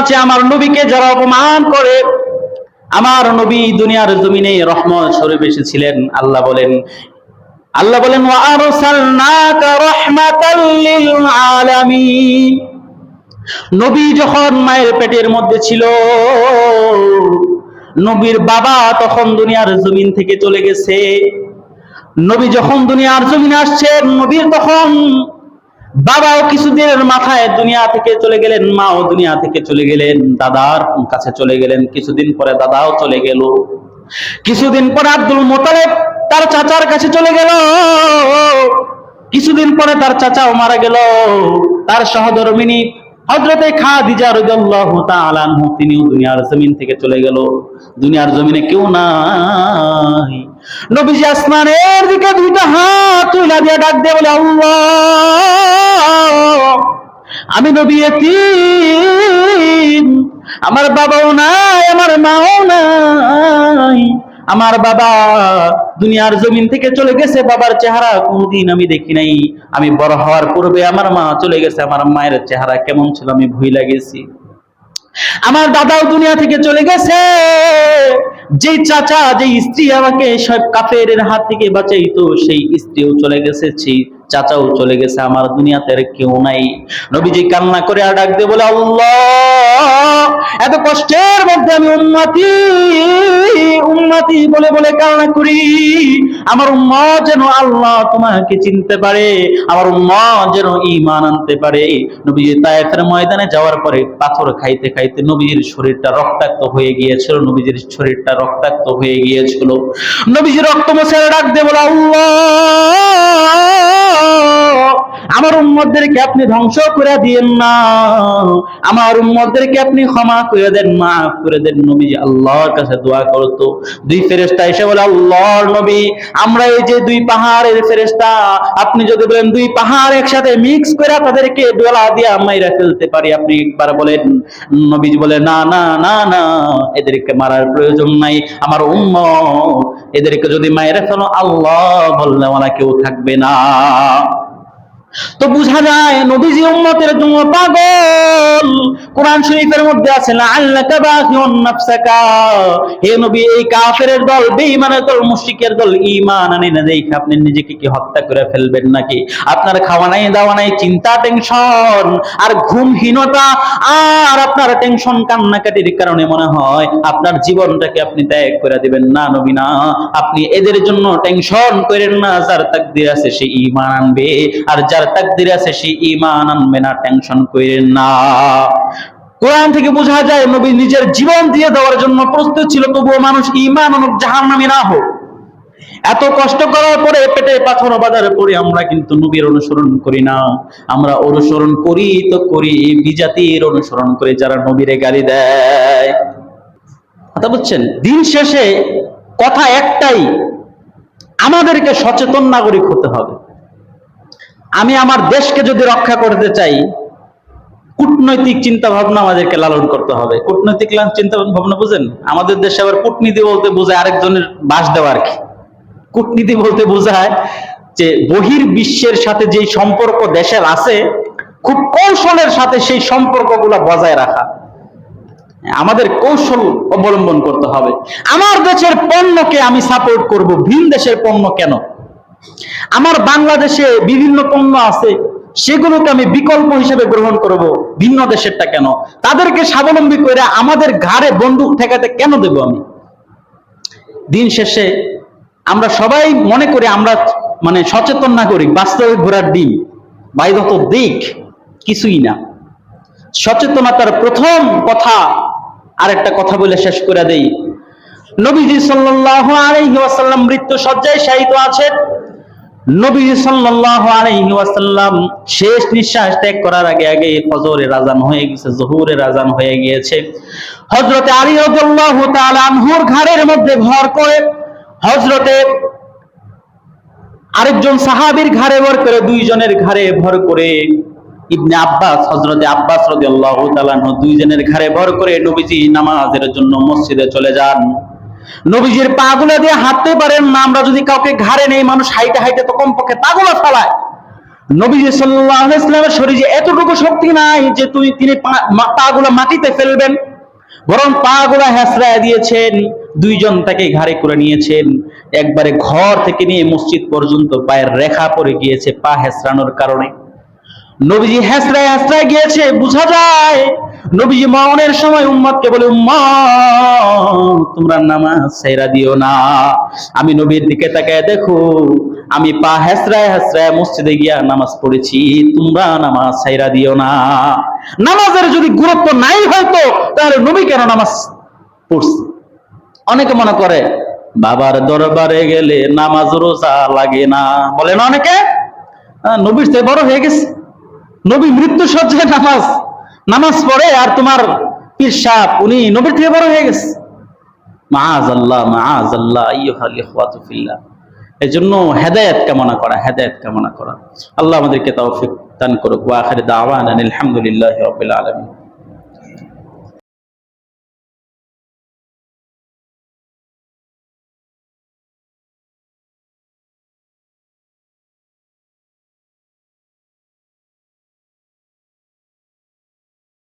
আছে আমার নবীকে যারা অপমান করে, আমার নবী দুনিয়ার জমিনে রহমত স্বরূপ এসেছিলেন। আল্লাহ বলেন আল্লাহ বলেন নবী যখন মায়ের পেটের মধ্যে ছিল, নবীর বাবা তখন দুনিয়ার জমিন থেকে চলে গেছে। নবী যখন দুনিয়ার জমিনে আসছেন, নবীর তখন বাবাও কিছুদিনের মাথায় দুনিয়া থেকে চলে গেলেন, মাও দুনিয়া থেকে চলে গেলেন, দাদার কাছে চলে গেলেন, কিছুদিন পরে দাদাও চলে গেল। কিছুদিন পরে আব্দুল মোতালেব তার চাচার কাছে চলে গেল। কিছুদিন পরে তার চাচাও মারা গেল। তার সহধর্মিনী হজরতে তাআলা আনহু, তিনিও দুনিয়ার জমিন থেকে চলে গেল। দুনিয়ার জমিনে কেউ নাই। নবীজি আসমানের দিকে দুইটা হাত তুলে দিয়ে ডাক দিয়ে বলে আমি নবী আমার বাবাও নাই, আমার মাও নাই। আমার বাবা দুনিয়ার জমিন থেকে চলে গেছে, বাবার চেহারা কোনদিন আমি দেখি নাই। আমি বড় হওয়ার পূর্বে আমার মা চলে গেছে, আমার মায়ের চেহারা কেমন ছিল আমি ভুইলা গেছি। আমার দাদাও দুনিয়া থেকে চলে গেছে। যে চাচা যে স্ত্রী আমাকে সব কাফের হাত থেকে বাঁচাইতো, সেই স্ত্রীও চলে গেছে, সেই চাচাও চলে গেছে। আমার দুনিয়াতে আর কেউ নাই। নবীজি কান্না করে আর ডাক দিয়ে বলে, আল্লাহ, এত কষ্টের মধ্যে আমি উন্নতি উন্নতি বলে বলে কান্না করি। আমার উম্মত যেন আল্লাহ তোমাকে চিনতে পারে, আমার উম্মত যেন ঈমান আনতে পারে। নবীজি তায়েফের ময়দানে যাওয়ার পরে পাথর খাইতে খাইতে নবীজির শরীরটা রক্তাক্ত হয়ে গিয়েছিল, নবীজির শরীরটা রক্তাক্ত হয়ে গিয়েছিল। নবীজি রক্ত মুছে ডাক দিয়ে বলে, আল্লাহ, আমার উম্মতদেরকে আপনি ধ্বংস করে দিয়েন না। আমার উম্মতদেরকে আপনি ক্ষমা করে দেন, মাফ করে দেন। নবীজি আল্লাহর কাছে দোয়া করতো দুই ফেরেশতা এসে বলে, আল্লাহর নবী, আমরা এই যে দুই পাহাড়ের ফেরেশতা, আপনি যদি বলেন দুই পাহাড় একসাথে মিক্স করে তাদেরকে ডোলা দিয়ে মাইরা ফেলতে পারি। আপনি একবার বলেন, নবীজি বলে, না না না না, এদেরকে মারার প্রয়োজন নাই। আমার উম্ম এদেরকে যদি মায়েরা ফেলো, আল্লাহ বললে ওরা কেউ থাকবে না। তো বোঝা যায়, নবীজি উম্মতের জন্য পাগল। কোরআন শরীফের মধ্যে আছে হে নবী, এই দল, বেঈমানের দল দল আনে না, দেখে আপনি নিজেকে কি হত্যা করে ফেলবেন নাকি? আপনার খাওয়া নাই, দাওয়া নাই, চিন্তা, টেনশন, আর ঘুমহীনতা, আর আপনার টেনশন, কান্নাকাটির কারণে মনে হয় আপনার জীবনটাকে আপনি ত্যাগ করে দিবেন। না নবী, না। আপনি এদের জন্য টেনশন করেন না, যার তাকদির আছে সে ঈমান আনবে, আর যার তাকদির আছে সে ঈমান আনবে না, টেনশন করেন না। কোরআন থেকে বোঝা যায়, নবী নিজের জীবন দিয়ে দেওয়ার জন্য প্রস্তুত ছিল, তবুও মানুষ ঈমান অনুক নামে না হোক। এত কষ্ট করার পরে পেটে পাথর বাজারে পড়ে আমরা কিন্তু নবীর অনুসরণ করি না। আমরা অনুসরণ করি তো করি, বিজাতির অনুসরণ করে, যারা নবীরে গালি দেয়। কথা বুঝছেন? দিন শেষে কথা একটাই, আমাদেরকে সচেতন নাগরিক হতে হবে। আমি আমার দেশকে যদি রক্ষা করতে চাই কূটনৈতিক চিন্তা ভাবনা আমাদেরকে লালন করতে হবে। কূটনৈতিক চিন্তা ভাবনা বুঝেন? আমাদের দেশে আবার কূটনীতি বলতে বোঝায় আরেকজনের বাস দেওয়া আর কি। কূটনীতি বলতে বোঝায় যে বহির বিশ্বের সাথে যেই সম্পর্ক দেশের আছে, খুব কৌশলের সাথে সেই সম্পর্কগুলো বজায় রাখা। আমাদের কৌশল অবলম্বন করতে হবে। আমার দেশের পণ্যকে আমি সাপোর্ট করব, ভিন দেশের পণ্য কেন? আমার বাংলাদেশে বিভিন্ন পণ্য আছে সেগুলোকে আমি বিকল্প হিসেবে গ্রহণ করব। ভিন্ন দেশেরটা কেন? তাদেরকে স্বাবলম্বী করে আমাদের ঘাড়ে বন্দুক ঠেকাতে কেন দেব আমি? দিন শেষে আমরা সবাই মনে করি আমরা মানে সচেতন নাগরিক, বাস্তবে ঘোরার ডিম। বাইদত দিক কিছুই না। সচেতনতার প্রথম কথা আর একটা কথা বলে শেষ করে দেই। নবীজি সাল্লাল্লাহু আলাইহি মৃত্যু সজ্জায় শায়িত আছেন। নবীজি সাল্লাল্লাহু আলাইহি ওয়াসাল্লাম শেষ নিঃশ্বাস ত্যাগ করার আগে আগে ফজরের আজান হয়ে গেছে, জোহরের আজান হয়ে গিয়েছে। হযরতে আলী রাদিয়াল্লাহু তাআলা আনহুর ঘাড়ের মধ্যে ভর করে হযরতে আরেকজন সাহাবীর ঘাড়ে ভর করে দুইজনের ঘাড়ে ভর করে ইবনে আব্বাস, হযরতে আব্বাস রাদিয়াল্লাহু তাআলা দুইজনের ঘাড়ে ভর করে নবীজি নামাজের জন্য মসজিদে চলে যান। নবীজির পাগুলা দিয়ে হাঁটতে পারেন না, আমরা যদি কাউকে ঘাড়ে নেই, মানুষ হাইটে হাইটে তো কমপক্ষে পাগুলা ফেলায়। নবীজি ওয়াসাল্লামের শরীরে এতটুকু শক্তি নাই যে তুই তিনি পাগুলা মাটিতে ফেলবেন, বরং পাগুলা হেসড়ায় দিয়েছেন, দুইজন তাকে ঘাড়ে করে নিয়েছেন। একবারে ঘর থেকে নিয়ে মসজিদ পর্যন্ত পায়ের রেখা পড়ে গিয়েছে, পা হেসড়ানোর কারণে। নবীজি হেসরায় হেসরায় গিয়েছে, বোঝা যায় নবীজি মরণের সময় উম্মতকে বলে উম্মত তোমরা নামাজ সাইরা দিও না। আমি নবীর দিকে তাকায় দেখো, আমি পা হেসরায় হেসরায় মসজিদে গিয়া নামাজ পড়েছি, তোমরা নামাজ সাইরা দিও না। নামাজের যদি গুরুত্ব নাই হয়তো, তাহলে নবী কেন নামাজ পড়ছে? অনেকে মনে করে, বাবার দরবারে গেলে নামাজ রোজা লাগে না। বলেন অনেকে? নবীর চেয়ে বড় হয়ে গেছে। নবী মৃত্যু সজ্জায় নামাজ নামাজ পড়ে আর তোমার পীর সাপ উনি নবীর থেকে বড় হয়ে গেছে। মাজ আল্লাহ মাজ আল্লাহ এই জন্য হেদায়েত কামনা করা, হেদায়েত কামনা করা। আল্লাহ আমাদেরকে তাও দান করুক। দাওয়ানা আলহামদুলিল্লাহি আলামিন।